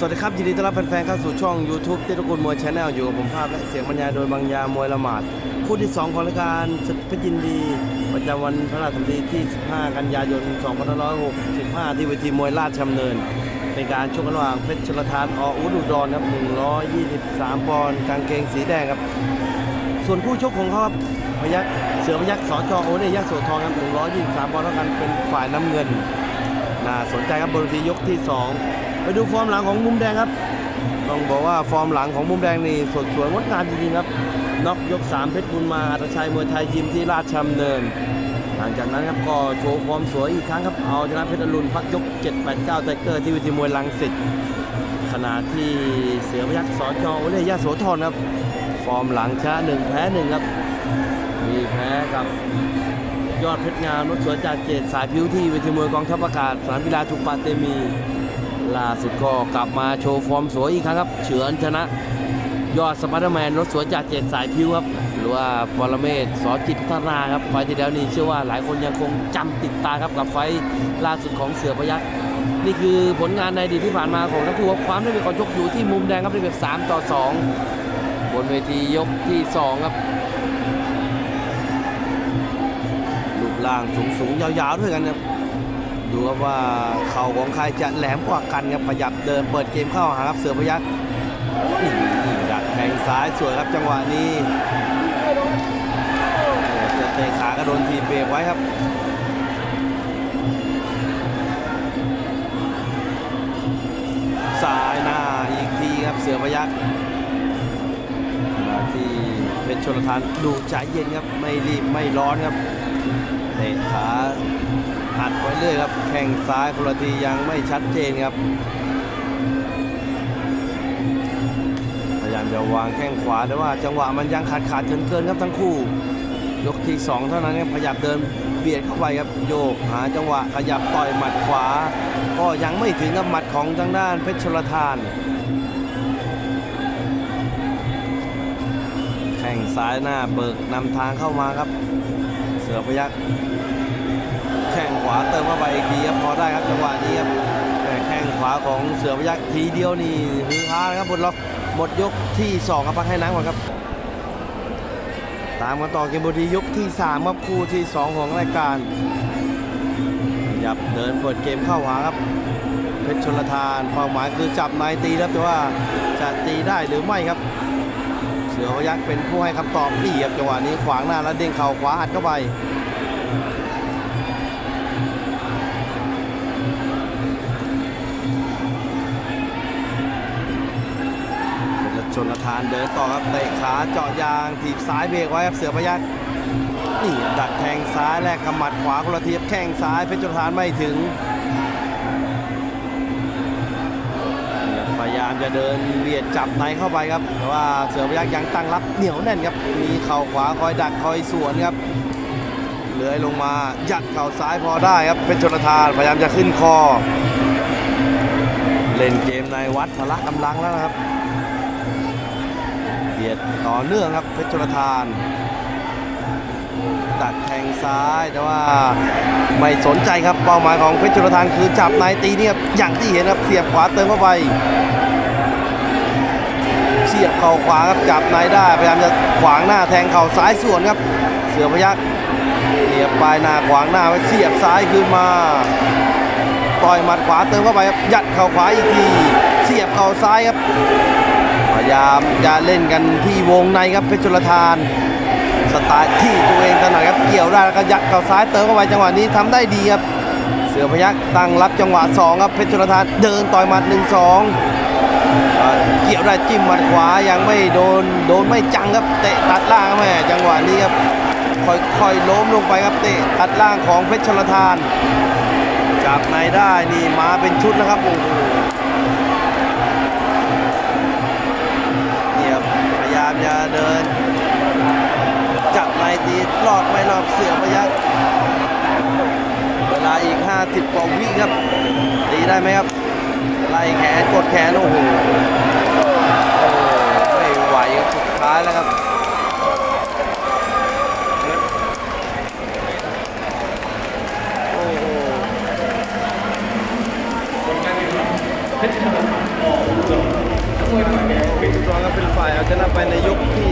สวัสดีครับ ยินดีต้อนรับแฟนๆเข้าสู่ช่อง YouTube เต้ตระกูลมวยชาแนลอยู่กับผมภาพและเสียงบรรยายโดยบางยามวยละหมาดคู่ที่ 2 ของรายการศึกเพยินดี ประจำวันพระราชสมดีที่ 15 กันยายน 2565 ที่เวทีมวยราชดำเนิน เป็นการชกระหว่างเพชรชลทานออุดอุดรครับ 123 ปอนด์กางเกงสีแดงครับ ส่วนคู่ชกของเขาพยักเสือพยักสอจอโอเนยยะโสธรครับ123 ปอนด์เท่ากันเป็นฝ่ายน้ำเงินน่าสนใจครับบนทียกที่ 2 ไปดูฟอร์มหลังของมุมแดงครับ ต้องบอกว่าฟอร์มหลังของมุมแดงนี่สดสวยงดงามจริงๆครับน็อกยก 3 เพชรบุญมาอัตชัยมวยไทยยิมที่ราชดำเนิน หลังจากนั้นครับก็โชว์ฟอร์มสวยอีกครั้งครับ เอาชนะเพชรอรุณพักยก 7 8 9ไทเกอร์ที่เวทีมวยลังสิตขณะที่เสือพยักสอจอโอเล่ยะโสธรครับ ฟอร์มหลังชนะหนึ่งแพ้หนึ่งครับ มีแพ้กับยอดเพชรงามรถสวนจากเจตสายพิ้วที่เวทีมวยกองทัพอากาศสนามกีฬาทุกปาเตมี ล่าสุดก็กลับมาโชว์ฟอร์มสวยอีกครั้งครับ เฉือนชนะ ยอดสปเดอร์ตแมนรถสวนจากเจตสายพิ้วครับ หรือว่าปรเมศสอจิตพัฒนาครับ ไฟที่แล้วนี่เชื่อว่าหลายคนยังคงจำติดตาครับกับไฟล่าสุดของเสือพยักษ์นี่คือผลงานในอดีตที่ผ่านมาของทั้งคู่ครับความได้เปรียบก่อนชกอยู่ที่มุมแดงครับได้เปรียบ3ต่อ 2 บนเวทียกที่ 2 ครับรูปร่างสูงสูงๆยาวๆด้วยกันครับ ดูครับว่าเข่าของใครจะแหลมกว่ากันครับขยับเดินเปิดเกมเข้าหาครับเสือพยักดักแทงซ้ายสวยครับจังหวะนี้จะเตะขาก็โดนทีเบรกไว้ครับซ้ายหน้าอีกทีครับเสือพยักที่เพชรชลทานดูใจเย็นครับไม่รีบไม่ร้อนครับเตะขา หัดไว้เรื่อยครับ แข้งซ้ายคนละทียังไม่ชัดเจนครับ พยายามจะวางแข้งขวาแต่ว่าจังหวะมันยังขาดขาดเกินเกินครับทั้งคู่ ยกที่ 2 เท่านั้นครับขยับเดินเบียดเข้าไปครับโยกหาจังหวะขยับต่อยหมัดขวา ก็ยังไม่ถึงกับหมัดของทางด้านเพชรชลทานแข้งซ้ายหน้าเบิกนำทางเข้ามาครับ เสือพยัก ข้งขวาเติมเข้าไปอีกทีครับพอได้ครับจังหวะนี้ครับแต่แข้งขวาของเสือพยักทีเดียวนี่ฮือฮานะครับบนล็อกหมดยกที่2ครับพักให้น้ำก่อนครับ ตามกันต่อเกมบดียกที่3ครับคู่ที่ 2 ของรายการหยับเดินเปิดเกมเข้าหาครับเพชรชนลทานเป้าหมายคือจับนายตีครับแต่ว่าจะตีได้หรือไม่ครับ เสือพยักเป็นผู้ให้คำตอบนี่ครับจังหวะนี้ขวางหน้าแล้วเด้งเข่าขวาอัดเข้าไป นชนลทานเดินต่อครับเตะขาเจาะยางถีบซ้ายเบรกไว้ครับเสือพยักนี่ดักแทงซ้ายแลกกำหมัดขวาคนละทีบแข้งซ้ายเพชรชนทานไม่ถึง พยายามจะเดินเบียดจับในเข้าไปครับแต่ว่าเสือพยักยังตั้งรับเหนียวแน่นครับมีเข่าขวาคอยดักคอยสวนครับเลื้อยลงมายัดเข่าซ้ายพอได้ครับเพชรชนทานพยายามจะขึ้นคอ เล่นเกมในวัดพละกำลังแล้วนะครับ เบียดต่อเนื่องครับเพชรชลทานดักแทงซ้ายแต่ว่าไม่สนใจครับเป้าหมายของเพชรชลทานคือจับนายตีเนี่ยอย่างที่เห็นครับเสียบขวาเติมเข้าไปเสียบเข่าขวาครับจับนายได้พยายามจะขวางหน้าแทงเข่าซ้ายส่วนครับ เสือพยักเหยียบปลายหน้าขวางหน้าไว้เสียบซ้ายคืนมาต่อยหมัดขวาเติมเข้าไปครับยัดเข่าขวาอีกทีเสียบเข่าซ้ายครับ พยายามจะเล่นกันที่วงในครับเพชรชลทาน สไตล์ที่ตัวเองถนัดครับเกี่ยวได้แล้วก็ยัดเข่าซ้ายเติมเข้าไปจังหวะนี้ทำได้ดีครับ เสือพยักตั้งรับจังหวะ2ครับเพชรชลทานเดินต่อยหมัด1 2 เกี่ยวได้จิ้มหมัดขวายังไม่โดนโดนไม่จังครับเตะตัดล่างแม่จังหวะนี้ครับค่อยๆล้มลงไปครับเตะตัดล่างของเพชรชลทานจับในได้นี่มาเป็นชุดนะครับโอ้โห จับในตีรอดไม่รอดเสือพยักเวลาอีก 50 กว่าวิครับ ตีได้ไหมครับ ไล่แขนกดแขนโอ้โหโอ้ไม่ไหวครับสุดท้ายแล้วครับโอ้โหเพชรชลทานออกสองครับเป็นฝ่ายเอาชนะไปในยกที่